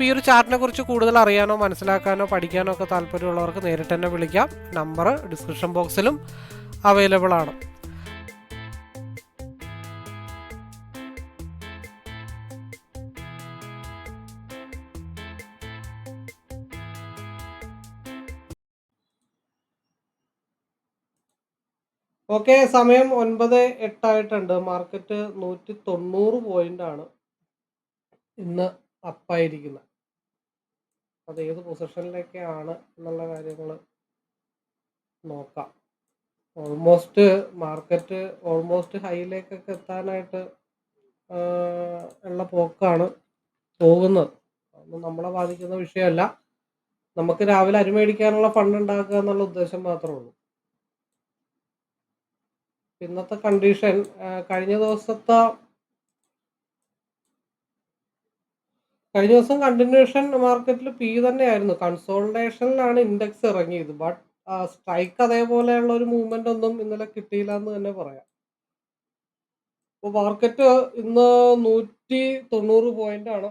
അപ്പോൾ ഈ ഒരു ചാർട്ടിനെ കുറിച്ച് കൂടുതൽ അറിയാനോ മനസ്സിലാക്കാനോ പഠിക്കാനോ ഒക്കെ താല്പര്യമുള്ളവർക്ക് നേരിട്ട് തന്നെ വിളിക്കാം. നമ്പർ ഡിസ്ക്രിപ്ഷൻ ബോക്സിലും അവൈലബിൾ ആണ്. ഓക്കെ സമയം ഒൻപത് എട്ടായിട്ടുണ്ട്. മാർക്കറ്റ് നൂറ്റി തൊണ്ണൂറ് പോയിന്റ് ആണ് ഇന്ന് അപ്പായിരിക്കുന്നത് അത് ഏത് പൊസിഷനിലേക്കാണ് എന്നുള്ള കാര്യങ്ങൾ നോക്കാം. ഓൾമോസ്റ്റ് മാർക്കറ്റ് ഓൾമോസ്റ്റ് ഹൈയിലേക്കൊക്കെ എത്താനായിട്ട് ഉള്ള പോക്കാണ് പോകുന്നത്. അതൊന്നും നമ്മളെ ബാധിക്കുന്ന വിഷയമല്ല. നമുക്ക് രാവിലെ അരി മേടിക്കാനുള്ള ഫണ്ട് ഉണ്ടാക്കുക എന്നുള്ള ഉദ്ദേശം മാത്രമേ ഉള്ളൂ. ഇന്നത്തെ കണ്ടീഷൻ കഴിഞ്ഞ ദിവസത്തെ കഴിഞ്ഞ ദിവസം കണ്ടിന്യൂഷൻ മാർക്കറ്റിൽ പി തന്നെയായിരുന്നു. കൺസോൾട്ടേഷനിലാണ് ഇൻഡെക്സ് ഇറങ്ങിയത്. ബട്ട് സ്ട്രൈക്ക് അതേപോലെയുള്ള ഒരു മൂവ്മെന്റ് ഒന്നും ഇന്നലെ കിട്ടിയില്ല എന്ന് തന്നെ പറയാം. അപ്പോൾ മാർക്കറ്റ് ഇന്ന് നൂറ്റി തൊണ്ണൂറ് പോയിന്റ് ആണ്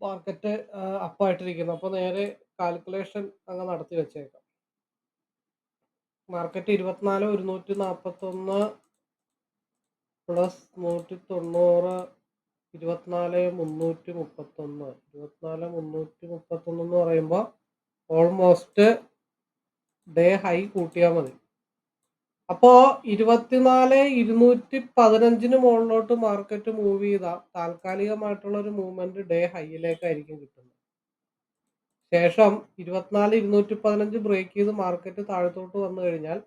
മാർക്കറ്റ് അപ്പായിട്ടിരിക്കുന്നത് അപ്പോൾ നേരെ കാൽക്കുലേഷൻ അങ്ങ് നടത്തി വെച്ചേക്കാം. മാർക്കറ്റ് ഇരുപത്തിനാല് ഒരുന്നൂറ്റി നാൽപ്പത്തൊന്ന് പ്ലസ് നൂറ്റി തൊണ്ണൂറ് ഇരുപത്തിനാല് മുന്നൂറ്റി മുപ്പത്തൊന്ന്. ഇരുപത്തിനാല് മുന്നൂറ്റി മുപ്പത്തൊന്ന് എന്ന് പറയുമ്പോൾ ഓൾമോസ്റ്റ് ഡേ ഹൈ കൂട്ടിയാൽ മതി. അപ്പോൾ ഇരുപത്തിനാല് ഇരുന്നൂറ്റി പതിനഞ്ചിന് മുകളിലോട്ട് മാർക്കറ്റ് മൂവ് ചെയ്താൽ താൽക്കാലികമായിട്ടുള്ള ഒരു മൂവ്മെന്റ് ഡേ ഹൈയിലേക്കായിരിക്കും കിട്ടുന്നത്. ശേഷം ഇരുപത്തിനാല് ഇരുന്നൂറ്റി പതിനഞ്ച് ബ്രേക്ക് ചെയ്ത് മാർക്കറ്റ് താഴത്തോട്ട് വന്നു കഴിഞ്ഞാൽ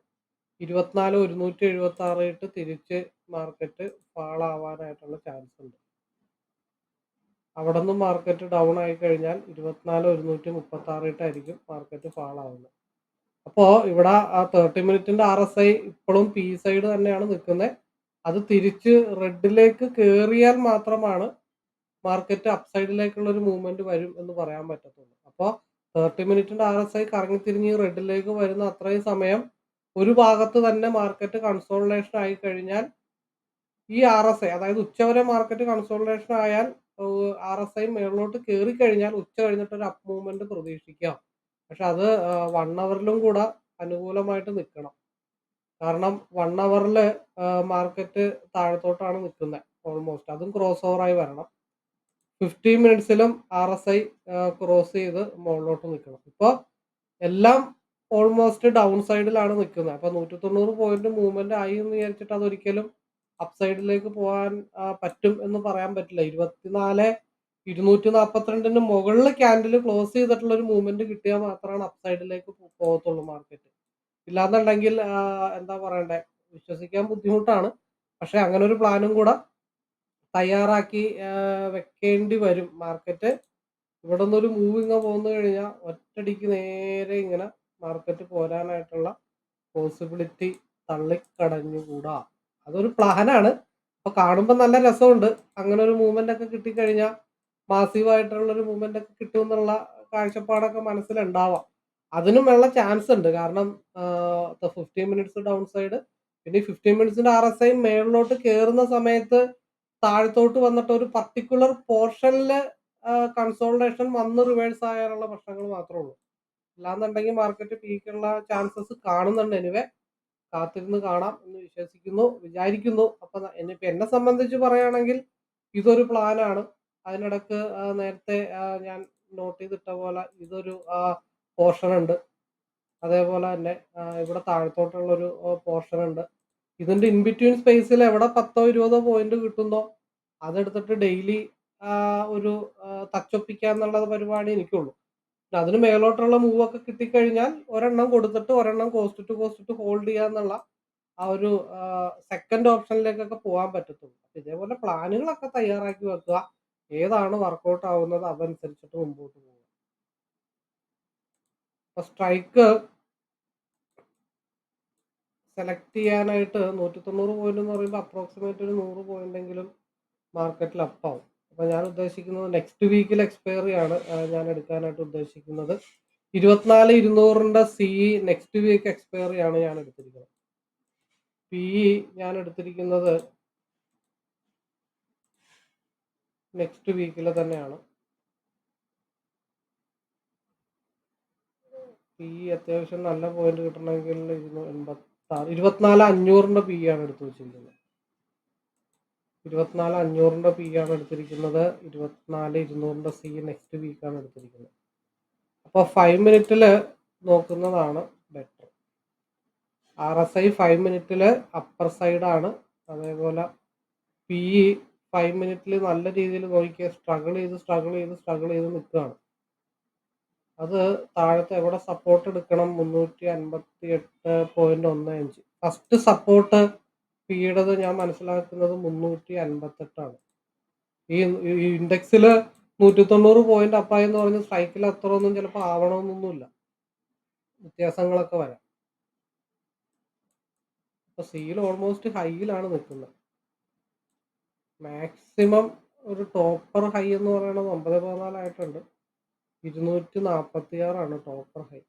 ഇരുപത്തിനാല് ഒരുന്നൂറ്റി എഴുപത്തി ആറ് ഇട്ട് തിരിച്ച് മാർക്കറ്റ് ഫാൾ ആവാനായിട്ടുള്ള ചാൻസ് ഉണ്ട്. അവിടെ മാർക്കറ്റ് ഡൗൺ ആയി കഴിഞ്ഞാൽ ഇരുപത്തിനാല് ഒരുന്നൂറ്റി മുപ്പത്തി ആറ് ഇട്ടായിരിക്കും മാർക്കറ്റ് ഫാൾ ആവുന്നത് അപ്പോൾ ഇവിടെ ആ തേർട്ടി മിനിറ്റിന്റെ ആർ എസ് ഐ ഇപ്പോഴും പി സൈഡ് തന്നെയാണ് നിൽക്കുന്നത് അത് തിരിച്ച് റെഡിലേക്ക് കയറിയാൽ മാത്രമാണ് മാർക്കറ്റ് അപ്സൈഡിലേക്കുള്ള ഒരു മൂവ്മെന്റ് വരും എന്ന് പറയാൻ പറ്റത്തുള്ളൂ. അപ്പോൾ തേർട്ടി മിനിറ്റിന്റെ ആർ എസ് ഐ കറങ്ങി തിരിഞ്ഞ് റെഡിലേക്ക് വരുന്ന അത്രയും സമയം ഒരു ഭാഗത്ത് തന്നെ മാർക്കറ്റ് കൺസോൾട്ടേഷൻ ആയി കഴിഞ്ഞാൽ ഈ ആർ എസ് ഐ അതായത് ഉച്ചവരെ മാർക്കറ്റ് കൺസോൾട്ടേഷൻ ആയാൽ ആർ എസ് ഐ മേളിലോട്ട് കയറി കഴിഞ്ഞാൽ ഉച്ച കഴിഞ്ഞിട്ട് ഒരു അപ്പ് മൂവ്മെന്റ് പ്രതീക്ഷിക്കാം. പക്ഷെ അത് വൺ അവറിലും കൂടെ അനുകൂലമായിട്ട് നിൽക്കണം. കാരണം വൺ അവറിൽ മാർക്കറ്റ് താഴത്തോട്ടാണ് നിൽക്കുന്നത് ഓൾമോസ്റ്റ് അതും ക്രോസ് ഓവറായി വരണം. ഫിഫ്റ്റി മിനിറ്റ്സിലും ആർ എസ് ഐ ക്രോസ് ചെയ്ത് മുകളിലോട്ട് നിൽക്കണം. ഇപ്പോൾ എല്ലാം ഓൾമോസ്റ്റ് ഡൗൺ സൈഡിലാണ് നിൽക്കുന്നത്. അപ്പോൾ നൂറ്റി തൊണ്ണൂറ് പോയിന്റ് മൂവ്മെന്റ് ആയി എന്ന് വിചാരിച്ചിട്ട് അതൊരിക്കലും അപ്സൈഡിലേക്ക് പോകാൻ പറ്റും എന്ന് പറയാൻ പറ്റില്ല. ഇരുപത്തിനാല് ഇരുന്നൂറ്റി നാൽപ്പത്തിരണ്ടിന് മുകളിൽ ക്യാൻഡിൽ ക്ലോസ് ചെയ്തിട്ടുള്ള ഒരു മൂവ്മെന്റ് കിട്ടിയാൽ മാത്രമാണ് അപ്സൈഡിലേക്ക് പോകത്തുള്ളൂ മാർക്കറ്റ്. ഇല്ലാന്നുണ്ടെങ്കിൽ എന്താ പറയണ്ടേ? വിശ്വസിക്കാൻ ബുദ്ധിമുട്ടാണ്. പക്ഷെ അങ്ങനെ ഒരു പ്ലാനും കൂടെ തയ്യാറാക്കി വെക്കേണ്ടി വരും മാർക്കറ്റ്. ഇവിടെ നിന്നൊരു മൂവിങ് പോന്നു കഴിഞ്ഞാൽ ഒറ്റടിക്ക് നേരെ ഇങ്ങനെ മാർക്കറ്റ് പോരാനായിട്ടുള്ള പോസിബിലിറ്റി തള്ളിക്കടഞ്ഞുകൂടാ. അതൊരു പ്ലാനാണ്. അപ്പൊ കാണുമ്പോൾ നല്ല രസമുണ്ട്. അങ്ങനെ ഒരു മൂവ്മെന്റ് ഒക്കെ കിട്ടിക്കഴിഞ്ഞാൽ മാസീവ് ആയിട്ടുള്ള ഒരു മൂവ്മെന്റ് ഒക്കെ കിട്ടും എന്നുള്ള കാഴ്ചപ്പാടൊക്കെ മനസ്സിലുണ്ടാവാം. അതിനും ഉള്ള ചാൻസ് ഉണ്ട്. കാരണം ഫിഫ്റ്റീൻ മിനിറ്റ്സ് ഡൗൺ സൈഡ് പിന്നെ ഫിഫ്റ്റീൻ മിനിറ്റ്സിന്റെ ആർ എസ് ഐ മേളിലോട്ട് കയറുന്ന സമയത്ത് താഴത്തോട്ട് വന്നിട്ട് ഒരു പർട്ടിക്കുലർ പോർഷനിൽ കൺസോൾട്ടേഷൻ വന്ന് റിവേഴ്സ് ആയാലുള്ള പ്രശ്നങ്ങൾ മാത്രമേ ഉള്ളൂ. അല്ലാന്നുണ്ടെങ്കിൽ മാർക്കറ്റ് പീക്കുള്ള ചാൻസസ് കാണുന്നുണ്ട് എനിവേ കാത്തിരുന്ന് കാണാം എന്ന് വിശ്വസിക്കുന്നു വിചാരിക്കുന്നു. അപ്പൊ ന- ഇനിയിപ്പോ എന്നെ സംബന്ധിച്ച് പറയുകയാണെങ്കിൽ ഇതൊരു പ്ലാനാണ് അതിനിടക്ക് നേരത്തെ ഞാൻ നോട്ട് ചെയ്തിട്ട പോലെ ഇതൊരു പോർഷൻ ഉണ്ട്. അതേപോലെ തന്നെ ഇവിടെ താഴത്തോട്ടുള്ളൊരു പോർഷൻ ഉണ്ട്. ഇതിന്റെ ഇൻബിറ്റ്വീൻ സ്പേസിൽ എവിടെ പത്തോ ഇരുപതോ പോയിന്റ് കിട്ടുന്നോ അതെടുത്തിട്ട് ഡെയിലി ഒരു തച്ചൊപ്പിക്കുക എന്നുള്ള പരിപാടി എനിക്കുള്ളൂ. അതിന് മേലോട്ടുള്ള മൂവ് ഒക്കെ കിട്ടിക്കഴിഞ്ഞാൽ ഒരെണ്ണം കൊടുത്തിട്ട് ഒരെണ്ണം cost to cost to hold ചെയ്യുക എന്നുള്ള ആ ഒരു സെക്കൻഡ് ഓപ്ഷനിലേക്കൊക്കെ പോകാൻ പറ്റത്തുള്ളൂ. അപ്പൊ ഇതേപോലെ പ്ലാനുകളൊക്കെ തയ്യാറാക്കി വെക്കുക. ഏതാണ് വർക്കൗട്ട് ആവുന്നത് അതനുസരിച്ചിട്ട് മുമ്പോട്ട് പോകുക അപ്പൊ സ്ട്രൈക്ക് സെലക്ട് ചെയ്യാനായിട്ട് നൂറ്റി തൊണ്ണൂറ് പോയിന്റ് എന്ന് പറയുമ്പോൾ അപ്രോക്സിമേറ്റ് ഒരു നൂറ് പോയിന്റ് എങ്കിലും മാർക്കറ്റിൽ അപ്പാവും അപ്പൊ ഞാൻ ഉദ്ദേശിക്കുന്നത് നെക്സ്റ്റ് വീക്കിൽ എക്സ്പയറി ആണ്. ഞാൻ എടുക്കാനായിട്ട് ഉദ്ദേശിക്കുന്നത് ഇരുപത്തിനാല് ഇരുന്നൂറിന്റെ സി നെക്സ്റ്റ് വീക്ക് എക്സ്പയറി ആണ് ഞാൻ എടുത്തിരിക്കുന്നത്. പി ഞാൻ എടുത്തിരിക്കുന്നത് നെക്സ്റ്റ് വീക്കിൽ തന്നെയാണ്. പി അത്യാവശ്യം നല്ല പോയിന്റ് കിട്ടണമെങ്കിൽ ഇരുന്നൂ എൺപത്തി ആറ് ഇരുപത്തിനാല് അഞ്ഞൂറിന്റെ പി ആണ് എടുത്തു വെച്ചിരിക്കുന്നത്. ഇരുപത്തിനാല് അഞ്ഞൂറിന്റെ പി ആണ് എടുത്തിരിക്കുന്നത്. ഇരുപത്തിനാല് ഇരുന്നൂറിന്റെ സി നെക്സ്റ്റ് വീക്കാണ് എടുത്തിരിക്കുന്നത്. അപ്പോൾ ഫൈവ് മിനിറ്റിൽ നോക്കുന്നതാണ് better R S I five മിനിറ്റിൽ അപ്പർ സൈഡാണ് അതേപോലെ പി ഇ ഫൈവ് മിനിറ്റിൽ നല്ല രീതിയിൽ നോക്കിയ സ്ട്രഗിൾ ചെയ്ത് സ്ട്രഗിൾ ചെയ്ത് സ്ട്രഗിൾ ചെയ്ത് നിൽക്കുകയാണ്. അത് താഴത്തെ എവിടെ സപ്പോർട്ട് എടുക്കണം? മുന്നൂറ്റി അൻപത്തി എട്ട് പോയിന്റ് ഒന്ന് അഞ്ച്. ഫസ്റ്റ് സപ്പോർട്ട് പിയുടേത് ഞാൻ മനസ്സിലാക്കുന്നത് മുന്നൂറ്റി അൻപത്തെട്ടാണ് ഈ ഇൻഡെക്സിൽ നൂറ്റി തൊണ്ണൂറ് പോയിന്റ് അപ്പായി എന്ന് പറഞ്ഞ് സ്ട്രൈക്കിൽ അത്ര ഒന്നും ചിലപ്പോൾ ആവണമെന്നൊന്നുമില്ല. വ്യത്യാസങ്ങളൊക്കെ വരാം. അപ്പൊ സീൽ ഓൾമോസ്റ്റ് ഹൈയിലാണ് നിൽക്കുന്നത്. മാക്സിമം ഒരു ടോപ്പർ ഹൈ എന്ന് പറയുന്നത് ഒമ്പത് പതിനാലായിട്ടുണ്ട് ഇരുന്നൂറ്റി നാൽപ്പത്തി ആറാണ് ടോപ്പർ ഹൈ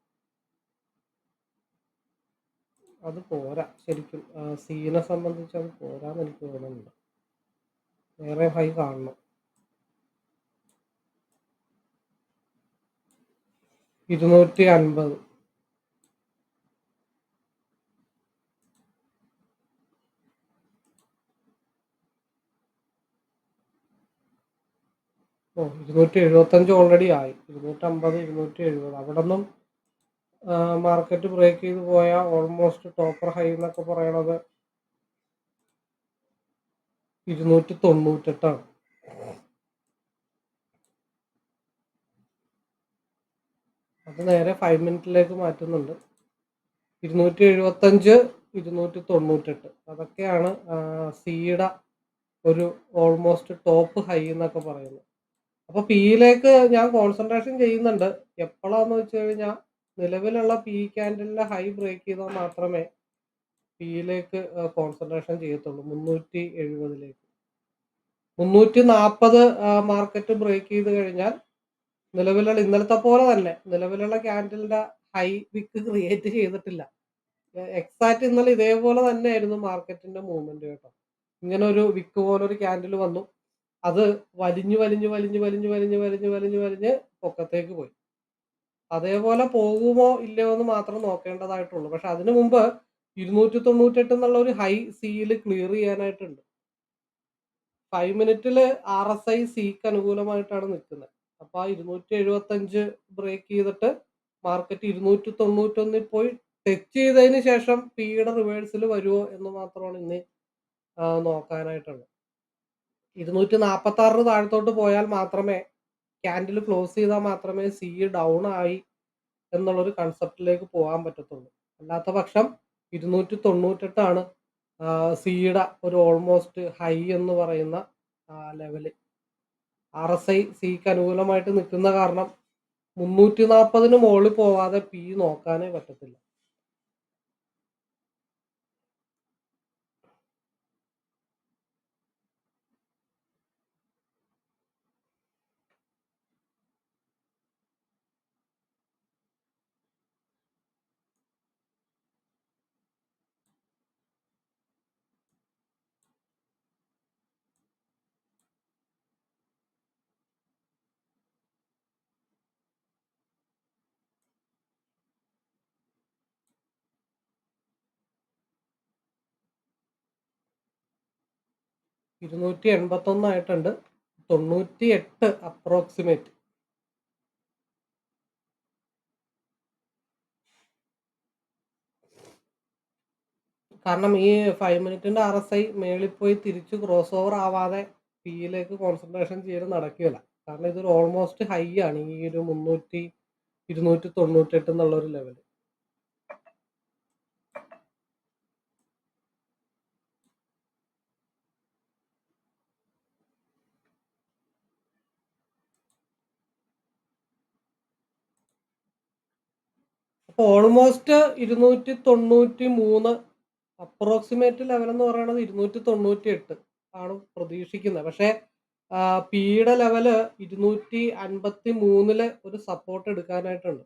അത് പോരാ. ശരിക്കും സീനെ സംബന്ധിച്ച് അത് പോരാന്ന് എനിക്ക് തോന്നുന്നുണ്ട് വേറെ ഹൈ കാണണം. ഇരുന്നൂറ്റി അൻപത്. ഓ ഇരുന്നൂറ്റി എഴുപത്തഞ്ച് ഓൾറെഡി ആയി. ഇരുന്നൂറ്റമ്പത് ഇരുന്നൂറ്റി എഴുപത്. അവിടെ നിന്നും മാർക്കറ്റ് ബ്രേക്ക് ചെയ്ത് പോയ ഓൾമോസ്റ്റ് ടോപ്പർ ഹൈ എന്നൊക്കെ പറയണത് ഇരുന്നൂറ്റി തൊണ്ണൂറ്റെട്ടാണ് അത് നേരെ ഫൈവ് മിനിറ്റിലേക്ക് മാറ്റുന്നുണ്ട്. ഇരുന്നൂറ്റി എഴുപത്തഞ്ച് ഇരുന്നൂറ്റി തൊണ്ണൂറ്റെട്ട് അതൊക്കെയാണ് സീയുടെ ഒരു ഓൾമോസ്റ്റ് ടോപ്പ് ഹൈ എന്നൊക്കെ പറയുന്നത്. അപ്പൊ പിയിലേക്ക് ഞാൻ കോൺസെൻട്രേഷൻ ചെയ്യുന്നുണ്ട്. എപ്പോഴാന്ന് വെച്ച് കഴിഞ്ഞാൽ നിലവിലുള്ള പി ക്യാൻഡലിന്റെ ഹൈ ബ്രേക്ക് ചെയ്താൽ മാത്രമേ പിയിലേക്ക് കോൺസെൻട്രേഷൻ ചെയ്യത്തുള്ളൂ. മുന്നൂറ്റി എഴുപതിലേക്ക് മുന്നൂറ്റി നാൽപ്പത് മാർക്കറ്റ് ബ്രേക്ക് ചെയ്ത് കഴിഞ്ഞാൽ നിലവിലുള്ള ഇന്നലത്തെ പോലെ തന്നെ നിലവിലുള്ള ക്യാൻഡലിന്റെ ഹൈ വിക്ക് ക്രിയേറ്റ് ചെയ്തിട്ടില്ല. എക്സാക്ട് ഇന്നലെ ഇതേപോലെ തന്നെയായിരുന്നു മാർക്കറ്റിന്റെ മൂവ്മെന്റ് കേട്ടോ. ഇങ്ങനെ ഒരു വിക്ക് പോലെ ഒരു ക്യാൻഡിൽ വന്നു. അത് വലിഞ്ഞു വലിഞ്ഞു വലിഞ്ഞു വലിഞ്ഞു വലിഞ്ഞു വലിഞ്ഞു വലിഞ്ഞു വലിഞ്ഞ് പൊക്കത്തേക്ക് പോയി. അതേപോലെ പോകുമോ ഇല്ലയോ എന്ന് മാത്രം നോക്കേണ്ടതായിട്ടുള്ളൂ. പക്ഷെ അതിനു മുമ്പ് ഇരുന്നൂറ്റി തൊണ്ണൂറ്റെട്ട് എന്നുള്ള ഒരു ഹൈ സിയിൽ ക്ലിയർ ചെയ്യാനായിട്ടുണ്ട്. ഫൈവ് മിനിറ്റിൽ ആർ എസ് ഐ സിക്ക് അനുകൂലമായിട്ടാണ് നിൽക്കുന്നത്. അപ്പൊ ആ ഇരുന്നൂറ്റി എഴുപത്തി അഞ്ച് ബ്രേക്ക് ചെയ്തിട്ട് മാർക്കറ്റ് ഇരുന്നൂറ്റി തൊണ്ണൂറ്റൊന്നിൽ പോയി ടച്ച് ചെയ്തതിന് ശേഷം പിയുടെ റിവേഴ്സിൽ വരുമോ എന്ന് മാത്രമാണ് ഇന്ന് നോക്കാനായിട്ടുള്ളത്. ഇരുന്നൂറ്റി നാൽപ്പത്തി ആറിന് താഴത്തോട്ട് പോയാൽ മാത്രമേ ക്യാൻഡിൽ ക്ലോസ് ചെയ്താൽ മാത്രമേ സി ഡൗൺ ആയി എന്നുള്ളൊരു കൺസെപ്റ്റിലേക്ക് പോകാൻ പറ്റത്തുള്ളൂ. അല്ലാത്ത പക്ഷം ഇരുന്നൂറ്റി തൊണ്ണൂറ്റെട്ടാണ് സിയുടെ ഒരു ഓൾമോസ്റ്റ് ഹൈ എന്ന് പറയുന്ന ലെവൽ ആർ എസ് ഐ സിക്ക് അനുകൂലമായിട്ട് നിൽക്കുന്ന കാരണം മുന്നൂറ്റി നാൽപ്പതിന് മുകളിൽ പോവാതെ പി നോക്കാനേ പറ്റത്തില്ല. ഇരുന്നൂറ്റി എൺപത്തൊന്നായിട്ടുണ്ട് തൊണ്ണൂറ്റി എട്ട് അപ്രോക്സിമേറ്റ് കാരണം ഈ ഫൈവ് മിനിറ്റിന്റെ ആർ എസ് ഐ മേളിൽ പോയി തിരിച്ച് ക്രോസ് ഓവർ ആവാതെ പിയിലേക്ക് കോൺസെൻട്രേഷൻ ചെയ്ത് നടക്കില്ല. കാരണം ഇതൊരു ഓൾമോസ്റ്റ് ഹൈ ആണ്. ഈ ഒരു മുന്നൂറ്റി ഇരുന്നൂറ്റി തൊണ്ണൂറ്റെട്ട് എന്നുള്ള ഒരു ലെവൽ അപ്പോൾ ഓൾമോസ്റ്റ് ഇരുന്നൂറ്റി തൊണ്ണൂറ്റി മൂന്ന് അപ്രോക്സിമേറ്റ് ലെവൽ എന്ന് പറയുന്നത് ഇരുന്നൂറ്റി തൊണ്ണൂറ്റി എട്ട് ആണ് പ്രതീക്ഷിക്കുന്നത്. പക്ഷേ പിയുടെ ലെവൽ ഇരുന്നൂറ്റി അൻപത്തി മൂന്നിൽ ഒരു സപ്പോർട്ട് എടുക്കാനായിട്ടുണ്ട്.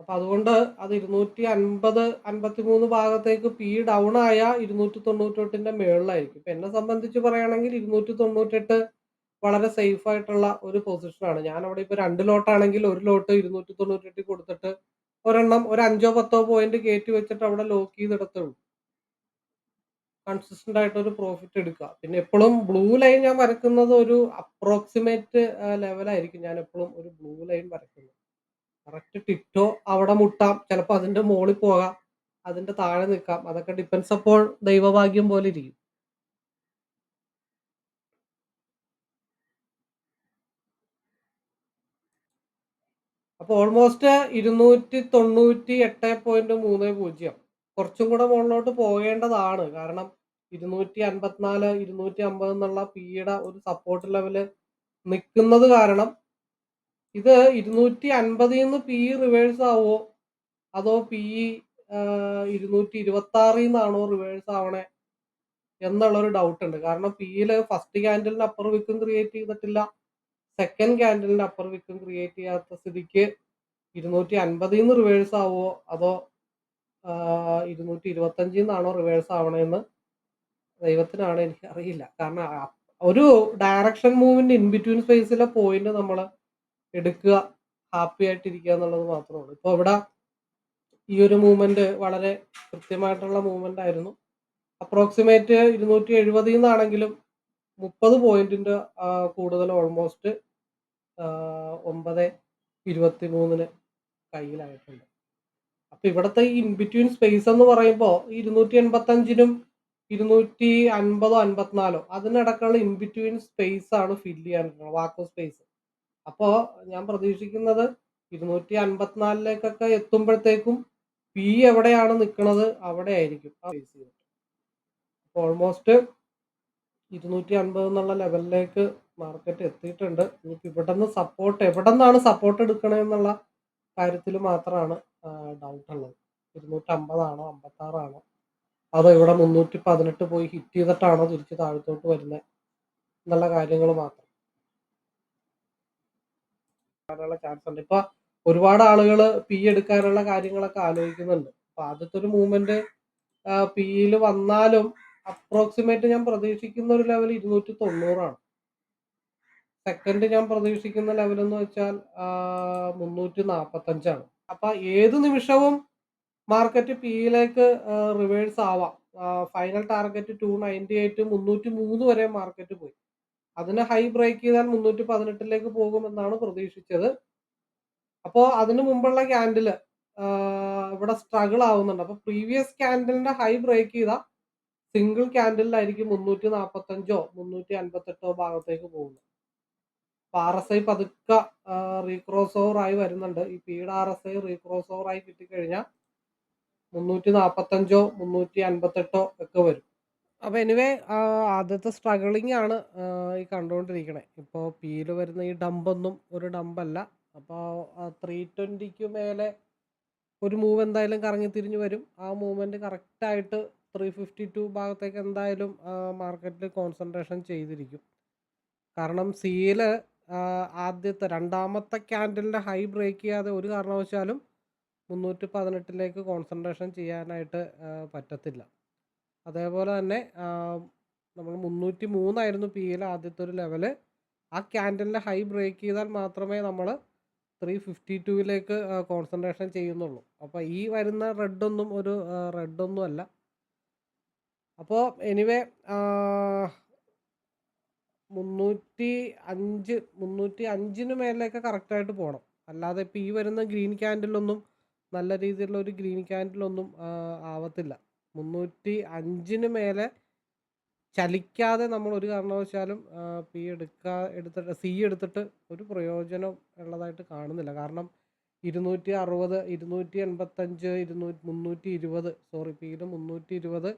അപ്പൊ അതുകൊണ്ട് അത് ഇരുന്നൂറ്റി അൻപത് അൻപത്തി മൂന്ന് ഭാഗത്തേക്ക് പി ഡൗൺ ആയ ഇരുന്നൂറ്റി തൊണ്ണൂറ്റെട്ടിന്റെ മേളിലായിരിക്കും. ഇപ്പൊ എന്നെ സംബന്ധിച്ച് പറയുകയാണെങ്കിൽ ഇരുന്നൂറ്റി തൊണ്ണൂറ്റെട്ട് വളരെ സേഫ് ആയിട്ടുള്ള ഒരു പൊസിഷനാണ് ഞാൻ അവിടെ ഇപ്പൊ രണ്ട് ലോട്ടാണെങ്കിൽ ഒരു ലോട്ട് ഇരുന്നൂറ്റി തൊണ്ണൂറ്റെട്ടിൽ കൊടുത്തിട്ട് ഒരെണ്ണം ഒരു അഞ്ചോ പത്തോ പോയിന്റ് കയറ്റി വെച്ചിട്ട് അവിടെ ലോക്ക് ചെയ്തെടുത്തുള്ളൂ കൺസിസ്റ്റന്റ് ആയിട്ട് ഒരു പ്രോഫിറ്റ് എടുക്കുക. പിന്നെ എപ്പോഴും ബ്ലൂ ലൈൻ ഞാൻ വരക്കുന്നത് ഒരു അപ്രോക്സിമേറ്റ് ലെവലായിരിക്കും ഞാൻ എപ്പോഴും ഒരു ബ്ലൂ ലൈൻ വരക്കുന്നത് കറക്റ്റ് ടിറ്റോ അവിടെ മുട്ടാം. ചിലപ്പോൾ അതിന്റെ മുകളിൽ പോകാം. അതിന്റെ താഴെ നിൽക്കാം. അതൊക്കെ ഡിപ്പെൻസ് അപ്പോൾ ദൈവഭാഗ്യം പോലെ ഇരിക്കും. അപ്പോൾ ഓൾമോസ്റ്റ് ഇരുന്നൂറ്റി തൊണ്ണൂറ്റി എട്ട് പോയിന്റ് മൂന്ന് പൂജ്യം. കുറച്ചും കൂടെ മുകളിലോട്ട് പോകേണ്ടതാണ്. കാരണം ഇരുന്നൂറ്റി അൻപത്തിനാല് ഇരുന്നൂറ്റി അമ്പത് എന്നുള്ള പിയുടെ ഒരു സപ്പോർട്ട് ലെവൽ നിൽക്കുന്നത് കാരണം ഇത് ഇരുന്നൂറ്റി അൻപതിൽ നിന്ന് പി റിവേഴ്സ് ആവോ അതോ പി ഇരുന്നൂറ്റി ഇരുപത്തി ആറിൽ നിന്നാണോ റിവേഴ്സ് ആവണേ എന്നുള്ളൊരു ഡൗട്ട് ഉണ്ട്. കാരണം പിയിൽ ഫസ്റ്റ് ക്യാൻഡലിന് അപ്പർ വിക്കും ക്രിയേറ്റ് ചെയ്തിട്ടില്ല. സെക്കൻഡ് ക്യാൻഡലിന്റെ അപ്പർ വിക്കും ക്രിയേറ്റ് ചെയ്യാത്ത സ്ഥിതിക്ക് ഇരുന്നൂറ്റി അൻപതിൽ നിന്ന് റിവേഴ്സ് ആവുമോ അതോ ഇരുന്നൂറ്റി ഇരുപത്തഞ്ചിൽ നിന്നാണോ റിവേഴ്സ് ആവണേന്ന് ദൈവത്തിനാണ് എനിക്ക് അറിയില്ല കാരണം ഒരു ഡയറക്ഷൻ മൂവിന്റെ ഇൻ ബിറ്റ്വീൻ സ്പേസിലെ പോയിന്റ് നമ്മൾ എടുക്കുക ഹാപ്പി ആയിട്ടിരിക്കുക എന്നുള്ളത് മാത്രമേ ഉള്ളൂ. ഇപ്പോൾ ഇവിടെ ഈ ഒരു മൂവ്മെന്റ് വളരെ കൃത്യമായിട്ടുള്ള മൂവ്മെന്റ് ആയിരുന്നു. അപ്രോക്സിമേറ്റ് ഇരുന്നൂറ്റി എഴുപതിൽ നിന്നാണെങ്കിലും മുപ്പത് പോയിന്റിന്റെ കൂടുതൽ ഓൾമോസ്റ്റ് ഒമ്പത് ഇരുപത്തി മൂന്നിന് കയ്യിലായിട്ടുണ്ട്. അപ്പൊ ഇവിടുത്തെ ഈ ഇൻ ബിറ്റ്വീൻ സ്പേസ് എന്ന് പറയുമ്പോൾ ഇരുന്നൂറ്റി എൺപത്തി അഞ്ചിനും ഇരുന്നൂറ്റി അൻപതോ അൻപത്തിനാലോ അതിനിടക്കുള്ള ഇൻബിറ്റ്വീൻ സ്പേസ് ആണ് ഫില്ല് ചെയ്യാൻ വാക്കോ സ്പേസ് അപ്പോൾ ഞാൻ പ്രതീക്ഷിക്കുന്നത് ഇരുന്നൂറ്റി അൻപത്തിനാലിലേക്കൊക്കെ എത്തുമ്പോഴത്തേക്കും പി എവിടെയാണ് നിൽക്കുന്നത് അവിടെ ആയിരിക്കും ഫേസ് ചെയ്തിട്ട് അപ്പോൾ ഓൾമോസ്റ്റ് ഇരുന്നൂറ്റി അൻപത് എന്നുള്ള ലെവലിലേക്ക് മാർക്കറ്റ് എത്തിയിട്ടുണ്ട്. ഇനിയിപ്പോൾ ഇവിടെ നിന്ന് സപ്പോർട്ട് എവിടെ നിന്നാണ് സപ്പോർട്ട് എടുക്കണേ എന്നുള്ള കാര്യത്തിൽ മാത്രമാണ് ഡൗട്ട് ഉള്ളത്. ഇരുന്നൂറ്റി അമ്പതാണോ അമ്പത്താറാണോ? അതോ ഇവിടെ മുന്നൂറ്റി പതിനെട്ട് പോയി ഹിറ്റ് ചെയ്തിട്ടാണോ തിരിച്ച് താഴത്തോട്ട് വരുന്നത് എന്നുള്ള കാര്യങ്ങൾ മാത്രം. ചാൻസ് ഉണ്ട്. ഇപ്പൊ ഒരുപാട് ആളുകൾ പി എടുക്കാനുള്ള കാര്യങ്ങളൊക്കെ ആലോചിക്കുന്നുണ്ട്. അപ്പൊ ആദ്യത്തെ ഒരു മൂവ്മെന്റ് പിയിൽ വന്നാലും അപ്രോക്സിമേറ്റ് ഞാൻ പ്രതീക്ഷിക്കുന്ന ഒരു ലെവൽ ഇരുന്നൂറ്റി തൊണ്ണൂറാണ് സെക്കൻഡ് ഞാൻ പ്രതീക്ഷിക്കുന്ന ലെവൽ എന്ന് വെച്ചാൽ മുന്നൂറ്റി നാൽപ്പത്തഞ്ചാണ് അപ്പൊ ഏത് നിമിഷവും മാർക്കറ്റ് പിയിലേക്ക് റിവേഴ്സ് ആവാം. Final target two ninety eight മുന്നൂറ്റി മൂന്ന് വരെ മാർക്കറ്റ് പോയി. അതിന് ഹൈ ബ്രേക്ക് ചെയ്താൽ മുന്നൂറ്റി പതിനെട്ടിലേക്ക് പോകുമെന്നാണ് പ്രതീക്ഷിച്ചത്. അപ്പോൾ അതിന് മുമ്പുള്ള ക്യാൻഡിൽ ഇവിടെ സ്ട്രഗിൾ ആവുന്നുണ്ട്. അപ്പൊ പ്രീവിയസ് ക്യാൻഡിലിന്റെ ഹൈ ബ്രേക്ക് ചെയ്ത സിംഗിൾ ക്യാൻഡിലായിരിക്കും മുന്നൂറ്റി നാൽപ്പത്തഞ്ചോ മുന്നൂറ്റി അൻപത്തെട്ടോ ഭാഗത്തേക്ക് പോകുന്നത്. അപ്പൊ ആർ എസ് ഐ പതുക്കെ റീക്രോസ് ഓവർ ആയി വരുന്നുണ്ട്. ഈ പീഡ് R S I recross over ആയി കിട്ടിക്കഴിഞ്ഞാൽ മുന്നൂറ്റി നാൽപ്പത്തഞ്ചോ മുന്നൂറ്റി അൻപത്തെട്ടോ ഒക്കെ വരും. അപ്പൊ എനിവേ ആദ്യത്തെ സ്ട്രഗിളിംഗ് ആണ് ഈ കണ്ടുകൊണ്ടിരിക്കണേ. ഇപ്പോൾ പീൽ വരുന്ന ഈ ഡമ്പൊന്നും ഒരു ഡമ്പല്ല അപ്പോൾ ത്രീ ട്വന്റിക്ക് മേലെ ഒരു മൂവ് എന്തായാലും കറങ്ങി തിരിഞ്ഞു വരും. ആ മൂവ്മെന്റ് കറക്റ്റായിട്ട് ത്രീ ഫിഫ്റ്റി ടു ഭാഗത്തേക്ക് എന്തായാലും മാർക്കറ്റിൽ കോൺസെൻട്രേഷൻ ചെയ്തിരിക്കും. കാരണം സിയിൽ ആദ്യത്തെ രണ്ടാമത്തെ ക്യാൻഡലിന്റെ ഹൈ ബ്രേക്ക് ചെയ്യാതെ ഒരു കാരണവശാലും മുന്നൂറ്റി പതിനെട്ടിലേക്ക് കോൺസെൻട്രേഷൻ ചെയ്യാനായിട്ട് പറ്റത്തില്ല. അതേപോലെ തന്നെ നമ്മൾ മുന്നൂറ്റി മൂന്നായിരുന്നു പിയിൽ ആദ്യത്തെ ഒരു ലെവൽ ആ ക്യാൻഡലിന്റെ ഹൈ ബ്രേക്ക് ചെയ്താൽ മാത്രമേ നമ്മൾ ത്രീ ഫിഫ്റ്റി ടുവിലേക്ക് കോൺസെൻട്രേഷൻ ചെയ്യുന്നുള്ളൂ. അപ്പോൾ ഈ വരുന്ന റെഡൊന്നും ഒരു റെഡൊന്നും അല്ല അപ്പോൾ എനിവേ മുന്നൂറ്റി അഞ്ച് മുന്നൂറ്റി അഞ്ചിന് മേലിലേക്ക് കറക്റ്റായിട്ട് പോകണം അല്ലാതെ ഇപ്പോൾ ഈ വരുന്ന ഗ്രീൻ ക്യാൻഡിലൊന്നും നല്ല രീതിയിലുള്ള ഒരു ഗ്രീൻ ക്യാൻഡിലൊന്നും ആവത്തില്ല. മുന്നൂറ്റി അഞ്ചിന് മേലെ ചലിക്കാതെ നമ്മൾ ഒരു കാരണവശാലും പി എടുക്കാ എടുത്തിട്ട് സി എടുത്തിട്ട് ഒരു പ്രയോജനം ഉള്ളതായിട്ട് കാണുന്നില്ല. കാരണം ഇരുന്നൂറ്റി അറുപത് ഇരുന്നൂറ്റി എൺപത്തഞ്ച് ഇരുന്നൂറ്റി മുന്നൂറ്റി ഇരുപത് സോറി പിയിൽ മുന്നൂറ്റി ഇരുപത്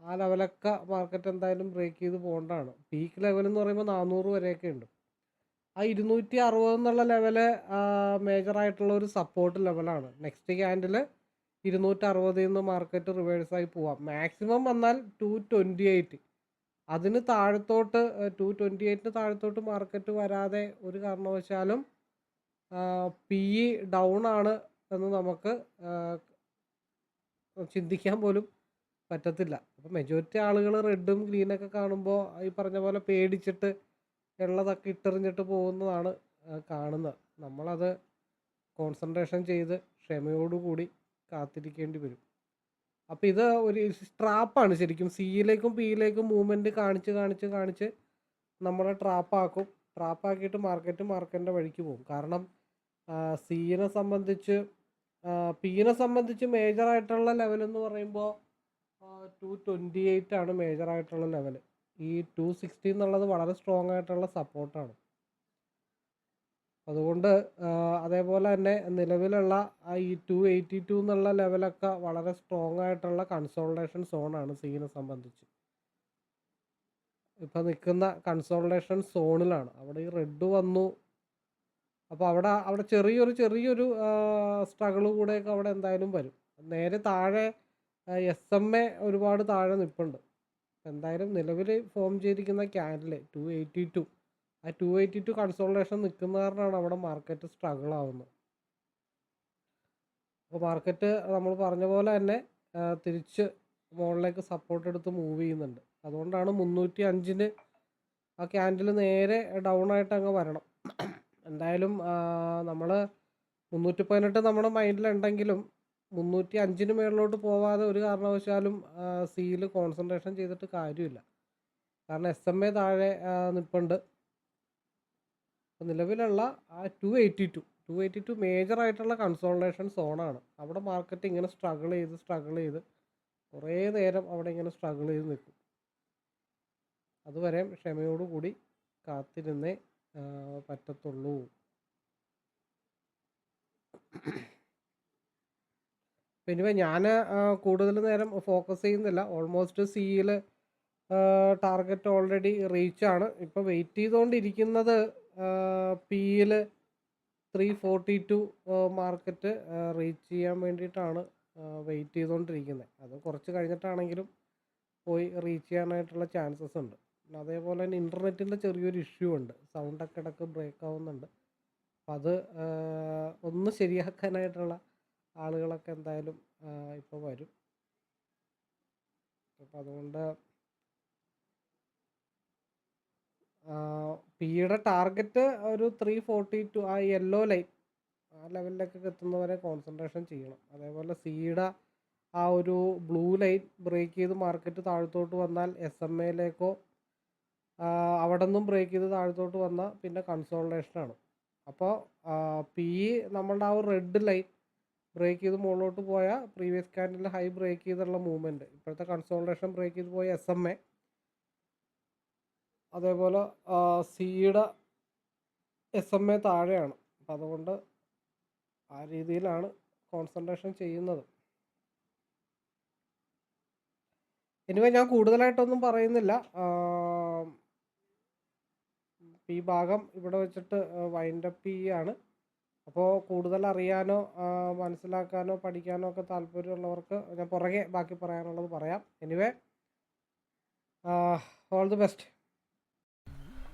ആ ലെവലൊക്കെ മാർക്കറ്റ് എന്തായാലും ബ്രേക്ക് ചെയ്ത് പോകേണ്ടതാണ്. പീക്ക് ലെവൽ എന്ന് പറയുമ്പോൾ നാനൂറ് വരെയൊക്കെ ഉണ്ട്. ആ ഇരുന്നൂറ്റി അറുപത് എന്നുള്ള ലെവൽ മേജറായിട്ടുള്ള ഒരു സപ്പോർട്ട് ലെവലാണ് നെക്സ്റ്റ് ക്യാൻഡിൽ ഇരുന്നൂറ്റി അറുപതിൽ നിന്ന് മാർക്കറ്റ് റിവേഴ്സായി പോവാം. മാക്സിമം വന്നാൽ ടു ട്വന്റി എയ്റ്റ് അതിന് താഴത്തോട്ട് ടു ട്വന്റി എയ്റ്റിന് താഴത്തോട്ട് മാർക്കറ്റ് വരാതെ ഒരു കാരണവശാലും പി ഇ ഡൗൺ ആണ് എന്ന് നമുക്ക് ചിന്തിക്കാൻ പോലും പറ്റത്തില്ല. അപ്പോൾ മെജോറിറ്റി ആളുകൾ റെഡും ഗ്രീനൊക്കെ കാണുമ്പോൾ ഈ പറഞ്ഞ പോലെ പേടിച്ചിട്ട് ഉള്ളതൊക്കെ ഇട്ടെറിഞ്ഞിട്ട് പോകുന്നതാണ് കാണുന്നത്. നമ്മളത് കോൺസെൻട്രേഷൻ ചെയ്ത് ക്ഷമയോടുകൂടി കാത്തിരിക്കേണ്ടി വരും. അപ്പോൾ ഇത് ഒരു ട്രാപ്പാണ് ശരിക്കും. സിയിലേക്കും പിയിലേക്കും മൂവ്മെന്റ് കാണിച്ച് കാണിച്ച് കാണിച്ച് നമ്മളെ ട്രാപ്പാക്കും ട്രാപ്പാക്കിയിട്ട് മാർക്കറ്റ് മാർക്കറ്റിന്റെ വഴിക്ക് പോകും. കാരണം സിയിനെ സംബന്ധിച്ച് പിയിനെ സംബന്ധിച്ച് മേജറായിട്ടുള്ള ലെവൽ എന്ന് പറയുമ്പോൾ ടു ട്വന്റി എയ്റ്റ് ആണ് മേജറായിട്ടുള്ള ലെവൽ ഈ ടു സിക്സ്റ്റി എന്നുള്ളത് വളരെ സ്ട്രോങ് ആയിട്ടുള്ള സപ്പോർട്ടാണ് അതുകൊണ്ട് അതേപോലെ തന്നെ നിലവിലുള്ള ഈ ടു എയ്റ്റി ടു എന്നുള്ള ലെവലൊക്കെ വളരെ സ്ട്രോങ് ആയിട്ടുള്ള കൺസോൾട്ടേഷൻ സോണാണ് സീനെ സംബന്ധിച്ച്. ഇപ്പം നിൽക്കുന്ന കൺസോൾട്ടേഷൻ സോണിലാണ് അവിടെ ഈ റെഡ് വന്നു. അപ്പോൾ അവിടെ അവിടെ ചെറിയൊരു ചെറിയൊരു സ്ട്രഗിൾ കൂടെയൊക്കെ അവിടെ എന്തായാലും വരും. നേരെ താഴെ എസ് എം എ ഒരുപാട് താഴെ നിൽപ്പുണ്ട് എന്തായാലും നിലവിൽ ഫോം ചെയ്തിരിക്കുന്ന ക്യാൻഡിൽ ടു എയ്റ്റി ടു ആ ടു എയ്റ്റി ടു കൺസോൾട്ടേഷൻ നിൽക്കുന്ന കാരണമാണ് അവിടെ മാർക്കറ്റ് സ്ട്രഗിൾ ആവുന്നത്. അപ്പോൾ മാർക്കറ്റ് നമ്മൾ പറഞ്ഞ പോലെ തന്നെ തിരിച്ച് മുകളിലേക്ക് സപ്പോർട്ട് എടുത്ത് മൂവ് ചെയ്യുന്നുണ്ട്. അതുകൊണ്ടാണ് മുന്നൂറ്റി അഞ്ചിന് ആ ക്യാൻഡിൽ നേരെ ഡൗൺ ആയിട്ട് അങ്ങ് വരണം. എന്തായാലും നമ്മൾ മുന്നൂറ്റി പതിനെട്ട് നമ്മുടെ മൈൻഡിലുണ്ടെങ്കിലും മുന്നൂറ്റി അഞ്ചിന് മേളിലോട്ട് പോവാതെ ഒരു കാരണവശാലും സിയിൽ കോൺസെൻട്രേഷൻ ചെയ്തിട്ട് കാര്യമില്ല. കാരണം എസ് എം എ താഴെ നിൽപ്പുണ്ട് നിലവിലുള്ള ആ two eighty two two eighty two മേജറായിട്ടുള്ള consolidation സോണാണ് അവിടെ മാർക്കറ്റ് ഇങ്ങനെ സ്ട്രഗിൾ ചെയ്ത് സ്ട്രഗിൾ ചെയ്ത് കുറേ നേരം അവിടെ ഇങ്ങനെ സ്ട്രഗിൾ ചെയ്ത് നിൽക്കും. അതുവരെ ക്ഷമയോടുകൂടി കാത്തിരുന്നേ പറ്റത്തുള്ളൂ. പിന്നെ ഞാൻ കൂടുതൽ നേരം ഫോക്കസ് ചെയ്യുന്നില്ല. ഓൾമോസ്റ്റ് സിയിൽ ടാർഗറ്റ് ഓൾറെഡി റീച്ച് ആണ്. ഇപ്പോൾ വെയിറ്റ് ചെയ്തുകൊണ്ടിരിക്കുന്നത് പിയിൽ three forty two market reach ചെയ്യാൻ വേണ്ടിയിട്ടാണ് വെയിറ്റ് ചെയ്തുകൊണ്ടിരിക്കുന്നത് അത് കുറച്ച് കഴിഞ്ഞിട്ടാണെങ്കിലും പോയി റീച്ച് ചെയ്യാനായിട്ടുള്ള ചാൻസസ് ഉണ്ട്. അതേപോലെ തന്നെ ഇന്റർനെറ്റിന്റെ ചെറിയൊരു ഇഷ്യൂ ഉണ്ട്. സൗണ്ടൊക്കെ ഇടയ്ക്ക് ബ്രേക്ക് ആവുന്നുണ്ട്. അപ്പം അത് ഒന്ന് ശരിയാക്കാനായിട്ടുള്ള ആളുകളൊക്കെ എന്തായാലും ഇപ്പോൾ വരും. അപ്പം അതുകൊണ്ട് പിയുടെ ടാർഗറ്റ് ഒരു ത്രീ ഫോർട്ടി ടു ആ യെല്ലോ ലൈൻ ആ ലെവലിലേക്കൊക്കെ എത്തുന്നവരെ കോൺസെൻട്രേഷൻ ചെയ്യണം. അതേപോലെ സിയുടെ ആ ഒരു ബ്ലൂ ലൈൻ ബ്രേക്ക് ചെയ്ത് മാർക്കറ്റ് താഴത്തോട്ട് വന്നാൽ എസ് എം എയിലേക്കോ അവിടെ നിന്നും ബ്രേക്ക് ചെയ്ത് താഴത്തോട്ട് വന്നാൽ പിന്നെ കൺസോൾട്ടേഷനാണ് അപ്പോൾ പി നമ്മളുടെ ആ ഒരു റെഡ് ലൈൻ ബ്രേക്ക് ചെയ്ത് മുകളിലോട്ട് പോയ പ്രീവിയസ് ക്യാൻഡിൽ ഹൈ ബ്രേക്ക് ചെയ്തുള്ള മൂവ്മെന്റ് ഇപ്പോഴത്തെ കൺസോൾട്ടേഷൻ ബ്രേക്ക് ചെയ്ത് പോയ എസ് എം എ അതേപോലെ സിയുടെ എസ് എം എ താഴെയാണ്. അപ്പം അതുകൊണ്ട് ആ രീതിയിലാണ് കോൺസെൻട്രേഷൻ ചെയ്യുന്നത്. എനിവേ ഞാൻ കൂടുതലായിട്ടൊന്നും പറയുന്നില്ല. ഈ ഭാഗം ഇവിടെ വെച്ചിട്ട് വൈൻഡപ്പ് ചെയ്യാണ്. അപ്പോൾ കൂടുതൽ അറിയാനോ മനസ്സിലാക്കാനോ പഠിക്കാനോ ഒക്കെ താല്പര്യമുള്ളവർക്ക് ഞാൻ പുറകെ ബാക്കി പറയാനുള്ളത് പറയാം. എനിവേ ഓൾ ദി ബെസ്റ്റ്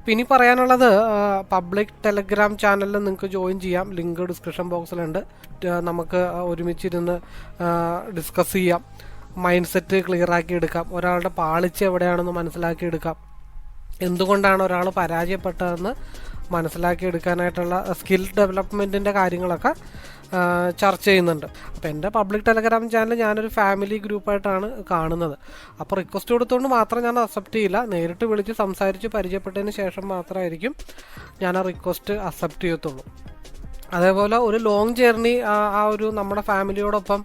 അപ്പോൾ ഇനി പറയാനുള്ളത് പബ്ലിക് ടെലഗ്രാം ചാനലിൽ നിങ്ങൾക്ക് ജോയിൻ ചെയ്യാം. ലിങ്ക് ഡിസ്ക്രിപ്ഷൻ ബോക്സിലുണ്ട് നമുക്ക് ഒരുമിച്ചിരുന്ന് ഡിസ്കസ് ചെയ്യാം. മൈൻഡ് സെറ്റ് ക്ലിയർ ആക്കി എടുക്കാം. ഒരാളുടെ പാളിച്ച് എവിടെയാണെന്ന് മനസ്സിലാക്കി എടുക്കാം. എന്തുകൊണ്ടാണ് ഒരാൾ പരാജയപ്പെട്ടതെന്ന് മനസ്സിലാക്കി എടുക്കാനായിട്ടുള്ള സ്കിൽ ഡെവലപ്മെന്റിന്റെ കാര്യങ്ങളൊക്കെ ചർച്ച ചെയ്യുന്നുണ്ട്. അപ്പോൾ എന്റെ പബ്ലിക് ടെലഗ്രാം ചാനൽ ഞാനൊരു ഫാമിലി ഗ്രൂപ്പായിട്ടാണ് കാണുന്നത്. അപ്പോൾ റിക്വസ്റ്റ് കൊടുത്തുകൊണ്ട് മാത്രം ഞാൻ അക്സെപ്റ്റ് ചെയ്യില്ല. നേരിട്ട് വിളിച്ച് സംസാരിച്ച് പരിചയപ്പെട്ടതിന് ശേഷം മാത്രമായിരിക്കും ഞാൻ ആ റിക്വസ്റ്റ് അക്സെപ്റ്റ് ചെയ്യത്തുള്ളൂ. അതേപോലെ ഒരു ലോങ് ജേർണി ആ ഒരു നമ്മുടെ ഫാമിലിയോടൊപ്പം